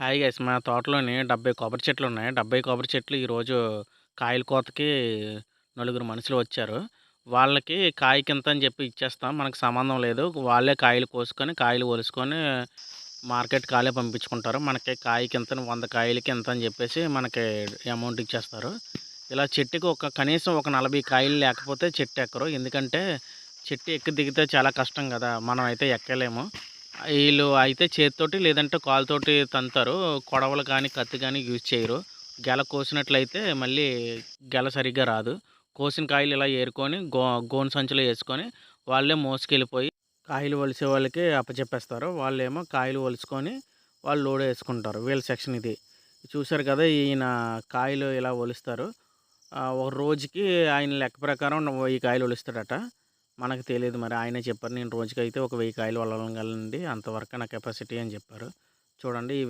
Hi guys మా తోటలోని డెబ్బై కొబ్బరి చెట్లు ఉన్నాయి డెబ్బై కొబ్బరి చెట్లు ఈరోజు కాయల కోతకి నలుగురు మనుషులు వచ్చారు. వాళ్ళకి కాయ ఎంత అని చెప్పి ఇచ్చేస్తాం. మనకు సంబంధం లేదు. వాళ్ళే కాయలు కోసుకొని కాయలు ఒలుసుకొని మార్కెట్ కాలే పంపించుకుంటారు. మనకి కాయ ఎంత వంద కాయలకి ఎంత అని చెప్పేసి మనకి అమౌంట్ ఇచ్చేస్తారు. ఇలా చెట్టుకి ఒక కనీసం ఒక నలభై కాయలు లేకపోతే చెట్టు ఎక్కరు. ఎందుకంటే చెట్టు ఎక్కి దిగితే చాలా కష్టం కదా. మనం అయితే ఎక్కలేము. వీళ్ళు అయితే చేతితోటి లేదంటే కాలుతోటి తంతారు. కొడవలు కానీ కత్తి కానీ యూజ్ చేయరు. గెల కోసినట్లయితే మళ్ళీ గెల సరిగ్గా రాదు. కోసిన కాయలు ఇలా ఏరుకొని గో గోను సంచులో వేసుకొని వాళ్ళే మోసుకెళ్ళిపోయి కాయలు ఒలిసే వాళ్ళకి అప్పచెప్పేస్తారు. వాళ్ళేమో కాయలు ఒలుచుకొని వాళ్ళు లోడ్ వేసుకుంటారు. వీళ్ళ సెక్షన్ ఇది. చూశారు కదా ఈయన కాయలు ఇలా ఒలుస్తారు ఒక రోజుకి ఆయన లెక్క ప్రకారం ఈ కాయలు ఒలుస్తాడట మనకు తెలియదు మరి. ఆయనే చెప్పారు. నేను రోజుకైతే ఒక వెయ్యి కాయలు వదలగలండి అంతవరకు నా కెపాసిటీ అని చెప్పారు. చూడండి